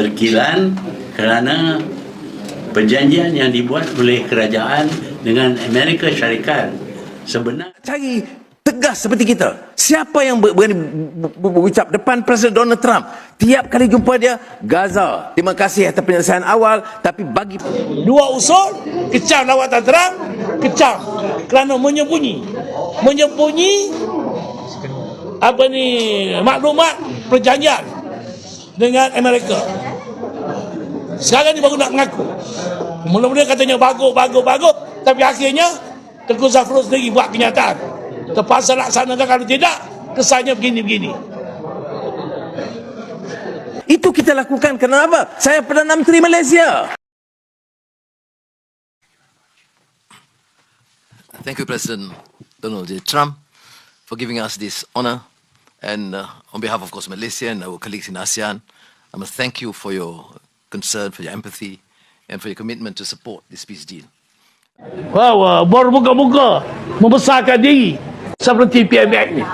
terkilan kerana perjanjian yang dibuat oleh kerajaan dengan Amerika Syarikat sebenarnya cari tegas seperti kita. Siapa yang ber- berani ber- ber- berucap depan Presiden Donald Trump tiap kali jumpa dia Gaza. Terima kasih atas penyelesaian awal tapi bagi Dua usul, kecam lawatan terang, kecam kerana menyembunyi. Menyembunyi apa ni maklumat perjanjian dengan Amerika. Sekarang ni baru nak mengaku. Mula-mula katanya bagus, bagus, bagus. Tapi akhirnya Tengku Zafrul sendiri buat kenyataan. Terpaksa laksanakan kalau tidak, kesannya begini-begini. itu kita lakukan kenapa? Saya Perdana Menteri Malaysia. Thank you, President Donald J. Trump, for giving us this honor. And uh, on behalf, of course, Malaysia and our colleagues in ASEAN, I must thank you for your concern, for your empathy, and for your commitment to support this peace deal. bahawa baru muka-muka membesarkan diri seperti PMX ni.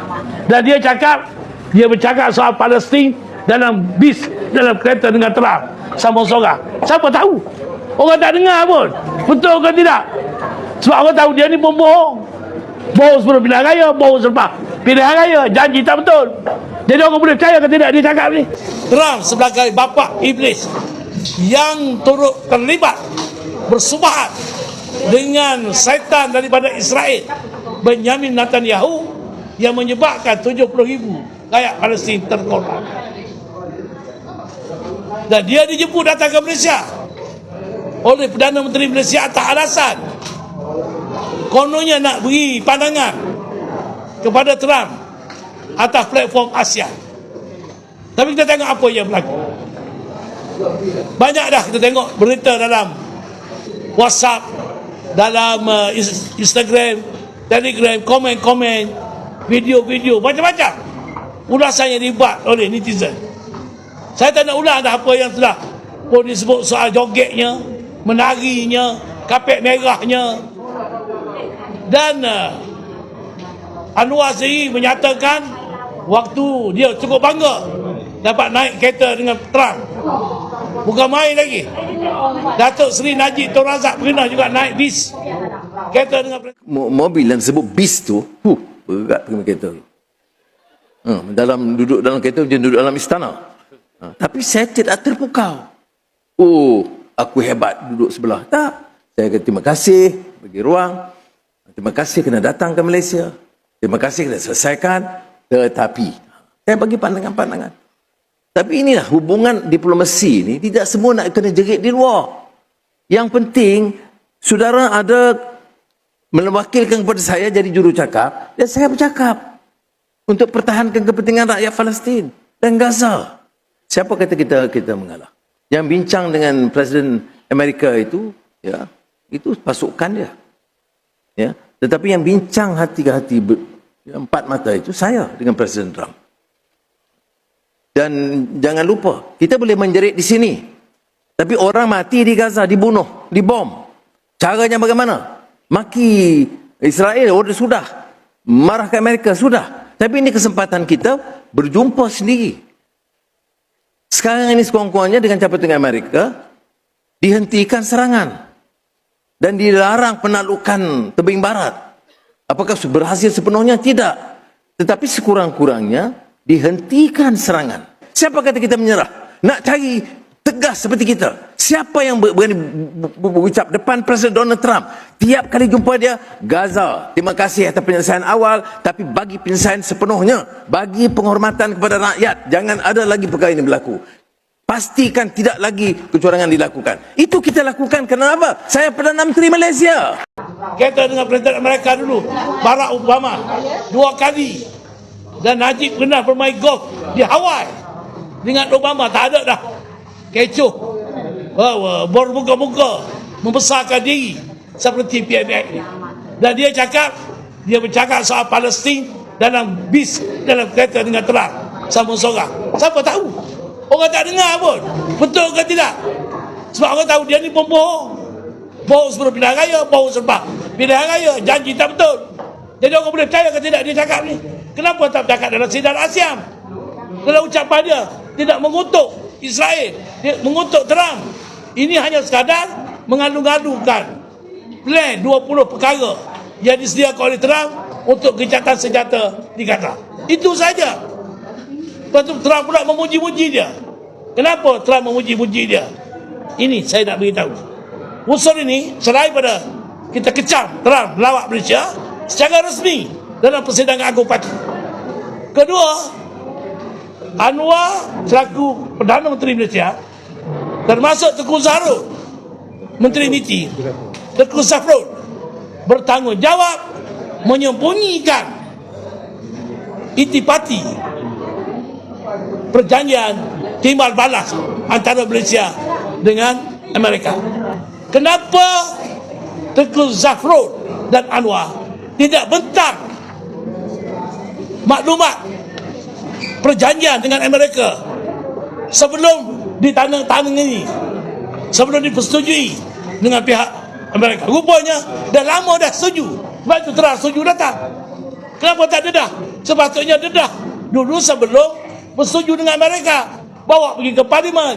Dan dia cakap, dia bercakap soal Palestin dalam bis, dalam kereta dengan Trump. Sama seorang. Siapa tahu? Orang tak dengar pun. Betul ke tidak? Sebab orang tahu dia ni pembohong. Bohong sebelum pilihan raya, bohong selepas pilihan raya. Janji tak betul. Jadi orang boleh percaya ke tidak dia cakap ni? Trump sebagai bapa iblis yang turut terlibat bersubahat dengan syaitan daripada Israel Benjamin Netanyahu yang menyebabkan 70 ribu rakyat Palestin terkorban. Dan dia dijemput datang ke Malaysia oleh Perdana Menteri Malaysia atas alasan kononnya nak beri pandangan kepada Trump atas platform ASEAN. Tapi kita tengok apa yang berlaku banyak dah kita tengok berita dalam WhatsApp dalam uh, Instagram, Telegram, komen-komen, video-video, macam-macam. Ulasan yang dibuat oleh netizen. Saya tak nak ulang dah apa yang sudah pun disebut soal jogetnya, menarinya, kapet merahnya. Dan uh, Anwar sendiri menyatakan waktu dia cukup bangga dapat naik kereta dengan Trump. Bukan main lagi. Datuk Seri Najib Tun Razak pernah juga naik bis. Kereta dengan Mo- mobil yang disebut bis tu, huh, berat pergi kereta. Ha, dalam duduk dalam kereta macam duduk dalam istana. Ha, tapi saya tidak terpukau. Oh, aku hebat duduk sebelah. Tak. Saya kata terima kasih bagi ruang. Terima kasih kena datang ke Malaysia. Terima kasih kena selesaikan. Tetapi, saya bagi pandangan-pandangan. Tapi inilah hubungan diplomasi ni tidak semua nak kena jerit di luar. Yang penting, saudara ada mewakilkan kepada saya jadi juru cakap dan saya bercakap untuk pertahankan kepentingan rakyat Palestin dan Gaza. Siapa kata kita kita mengalah? Yang bincang dengan Presiden Amerika itu, ya, itu pasukan dia. Ya, tetapi yang bincang hati ke hati ber, ya, empat mata itu saya dengan Presiden Trump. Dan jangan lupa, kita boleh menjerit di sini. Tapi orang mati di Gaza, dibunuh, dibom. Caranya bagaimana? Maki Israel, oh sudah. Marah ke Amerika, sudah. Tapi ini kesempatan kita berjumpa sendiri. Sekarang ini sekurang-kurangnya dengan dengan Amerika, dihentikan serangan. Dan dilarang penaklukan tebing barat. Apakah berhasil sepenuhnya? Tidak. Tetapi sekurang-kurangnya dihentikan serangan. Siapa kata kita menyerah? Nak cari tegas seperti kita. Siapa yang ber- berani ber- ber- berucap depan Presiden Donald Trump tiap kali jumpa dia Gaza. Terima kasih atas penyelesaian awal tapi bagi penyelesaian sepenuhnya, bagi penghormatan kepada rakyat, jangan ada lagi perkara ini berlaku. Pastikan tidak lagi kecurangan dilakukan. Itu kita lakukan kenapa? Saya Perdana Menteri Malaysia. kereta dengan Presiden Amerika dulu. Barack Obama. Dua kali. Dan Najib pernah bermain golf di Hawaii. Dengan Obama. Tak ada dah. Kecoh. Oh, baru muka-muka membesarkan diri seperti PMX ni. Dan dia cakap, dia bercakap soal Palestin dalam bis, dalam kereta dengan Trump. Sama seorang. Siapa tahu? Orang tak dengar pun. Betul ke tidak? Sebab orang tahu dia ni pembohong. Bohong sebelum pilihan raya, bohong selepas pilihan raya. Janji tak betul. Jadi orang boleh percaya ke tidak dia cakap ni? Kenapa tak bercakap dalam sidang ASEAN? Dalam ucapan dia, tidak mengutuk Israel. Dia mengutuk Trump. Ini hanya sekadar mengalu-alukan plan 20 perkara yang disediakan oleh Trump untuk gencatan senjata di Gaza. Itu saja. Lepas Trump pula memuji-muji dia. Kenapa Trump memuji-muji dia? Ini saya nak beritahu. Usul ini selain pada kita kecam Trump melawak Malaysia secara resmi dalam persidangan agung parti. Kedua, Anwar selaku Perdana Menteri Malaysia termasuk Tengku Zahro Menteri MITI Tengku Zafrul bertanggungjawab menyembunyikan itipati perjanjian timbal balas antara Malaysia dengan Amerika. Kenapa Tengku Zafrul dan Anwar tidak bentang maklumat perjanjian dengan Amerika sebelum ditandatangani sebelum dipersetujui dengan pihak Amerika. Rupanya dah lama dah setuju. Sebab itu terang setuju datang. Kenapa tak dedah? Sepatutnya dedah dulu sebelum bersetuju dengan Amerika. Bawa pergi ke parlimen.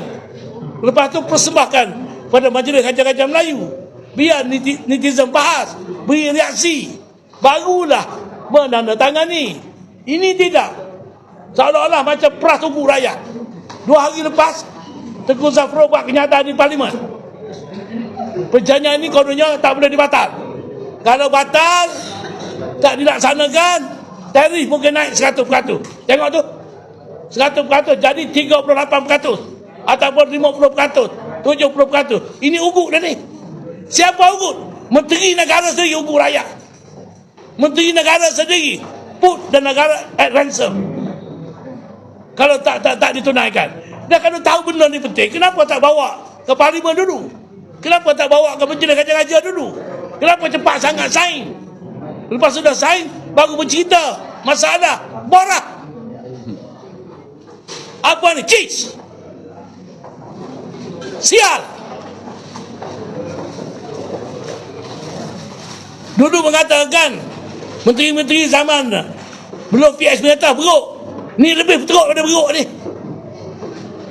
Lepas tu persembahkan pada majlis kajian-kajian Melayu. Biar netizen bahas, beri reaksi. Barulah menandatangani. Ini tidak. Seolah-olah macam peras tubuh rakyat. Dua hari lepas, Tengku Zafro buat kenyataan di parlimen. Perjanjian ini kononnya tak boleh dibatal. Kalau batal, tak dilaksanakan, tarif mungkin naik 100%. Tengok tu. 100% jadi 38% ataupun 50%, 70%. Ini ugut dah ni. Siapa ugut? Menteri negara sendiri ugut rakyat. Menteri negara sendiri put dan negara at ransom. Kalau tak tak tak ditunaikan. Dah kalau tahu benda ni penting, kenapa tak bawa ke parlimen dulu? Kenapa tak bawa ke majlis kajian-kajian dulu? Kenapa cepat sangat sign? Lepas sudah sign, baru bercerita masalah borah. Apa ni? Cheese. Sial. Dulu mengatakan menteri-menteri zaman belum PS Minata beruk. Ni lebih teruk daripada beruk ni.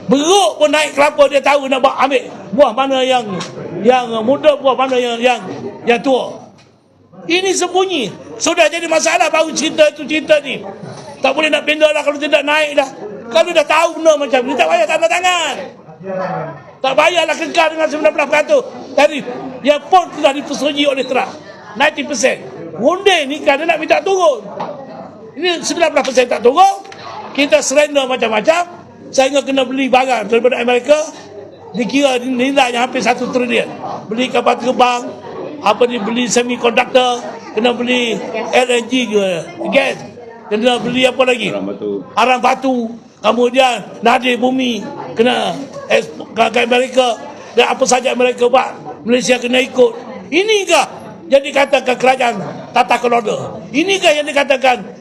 Beruk pun naik kelapa dia tahu nak buat ambil buah mana yang yang muda buah mana yang yang yang tua. Ini sembunyi. Sudah jadi masalah baru cerita itu cerita ni. Tak boleh nak pindah lah kalau tidak naik dah. Kalau dah tahu benda macam ni tak payah tanda tangan. Tak payahlah kekal dengan 19% tarif yang pun sudah dipersetujui oleh Trump. 90%. Wunde ni kerana nak minta turun. Ini 19% tak turun. Kita surrender macam-macam. Sehingga kena beli barang daripada Amerika. Dikira nilainya hampir satu trilion. Beli kapal terbang apa ni beli semiconductor kena beli LNG juga gas kena beli apa lagi? Arang batu. Arang batu. Kemudian nadir bumi kena ekspor ke Amerika. Dan apa saja Amerika buat Malaysia kena ikut. Inikah yang dikatakan kerajaan tata kelola inikah yang dikatakan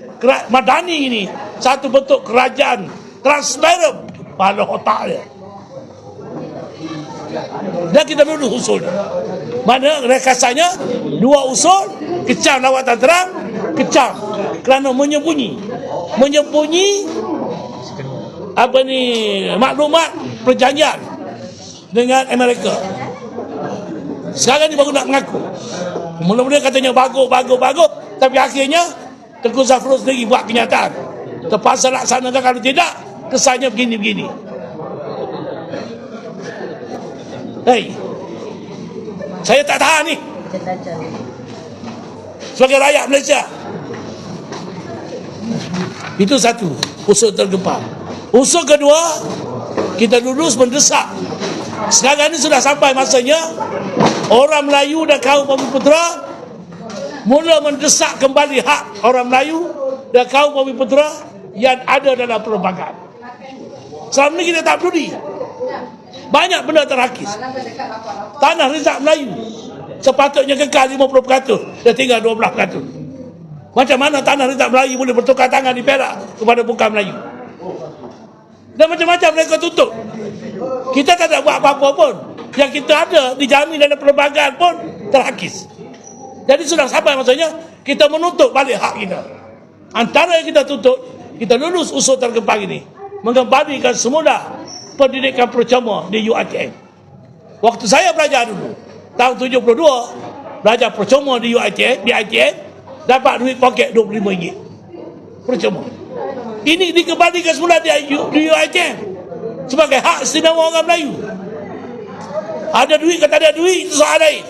madani ini. Satu bentuk kerajaan transparent pada otak dia. Dan kita dulu usul. Mana rekasannya dua usul kecam lawatan terang kecam. Kerana menyembunyi. Menyembunyi apa ni maklumat perjanjian dengan Amerika. Sekarang ni baru nak mengaku mula-mula katanya bagus bagus bagus. Tapi akhirnya Tengku Zafrul sendiri buat kenyataan. Terpaksa laksanakan kalau tidak kesannya begini-begini. Hei saya tak tahan ni. Sebagai rakyat Malaysia. Itu satu usul tergempar usul kedua kita lulus mendesak sekarang ini sudah sampai masanya. Orang Melayu dan kaum Bumiputera mula mendesak kembali hak orang Melayu dan kaum Bumiputera yang ada dalam perlembagaan. Selama ini kita tak peduli. Banyak benda terhakis tanah rizak Melayu sepatutnya kekal 50% dan tinggal 12% macam mana tanah rizak Melayu boleh bertukar tangan di Perak kepada bukan Melayu? Dan macam-macam mereka tutup kita tak ada buat apa-apa pun yang kita ada dijamin dalam perlembagaan pun terhakis jadi sudah sampai maksudnya kita menutup balik hak kita antara yang kita tutup kita lulus usul tergempar ini mengembalikan semula pendidikan percuma di UiTM. Waktu saya belajar dulu, tahun 72, belajar percuma di UiTM, di ITM, dapat duit poket RM25. Percuma. Ini dikembalikan semula di, di UiTM sebagai hak istimewa orang Melayu. Ada duit kata ada duit, itu soal lain.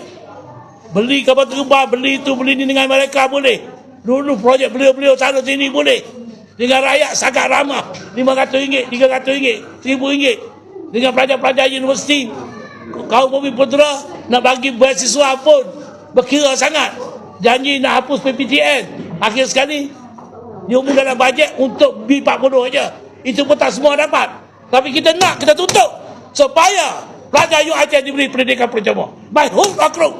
Beli kapal terbang, beli itu, beli ini dengan mereka boleh. Dulu projek beliau-beliau sana sini boleh. Dengan rakyat sangat ramah. RM500, RM300, RM1,000. Dengan pelajar-pelajar universiti. Kaum Bumi Putera nak bagi beasiswa pun berkira sangat. Janji nak hapus PPTN. Akhir sekali, dia dalam bajet untuk B40 saja. Itu pun tak semua dapat. Tapi kita nak, kita tutup. Supaya pelajar UiTM diberi pendidikan percuma. By hook or.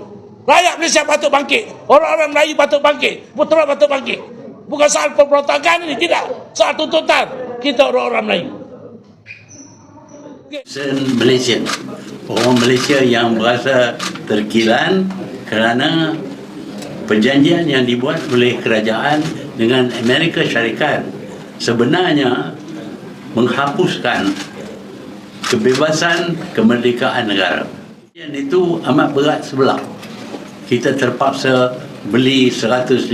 Rakyat Malaysia patut bangkit. Orang-orang Melayu patut bangkit. Putera patut bangkit. Bukan soal pemberontakan ini, tidak. Soal tuntutan kita orang-orang Melayu. Citizen Malaysia. Orang Malaysia yang berasa terkilan kerana perjanjian yang dibuat oleh kerajaan dengan Amerika Syarikat sebenarnya menghapuskan kebebasan kemerdekaan negara. Yang itu amat berat sebelah. Kita terpaksa beli 150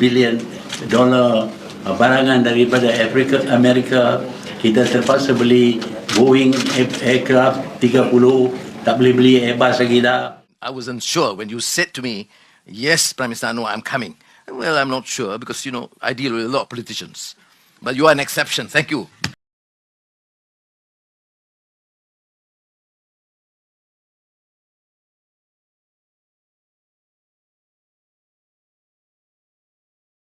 bilion dolar uh, barangan daripada Afrika Amerika. Kita terpaksa beli Boeing air- aircraft 30, tak boleh beli Airbus lagi dah. I wasn't sure when you said to me, Yes, Prime Minister, no, I'm coming. Well, I'm not sure because, you know, I deal with a lot of politicians. But you are an exception. Thank you.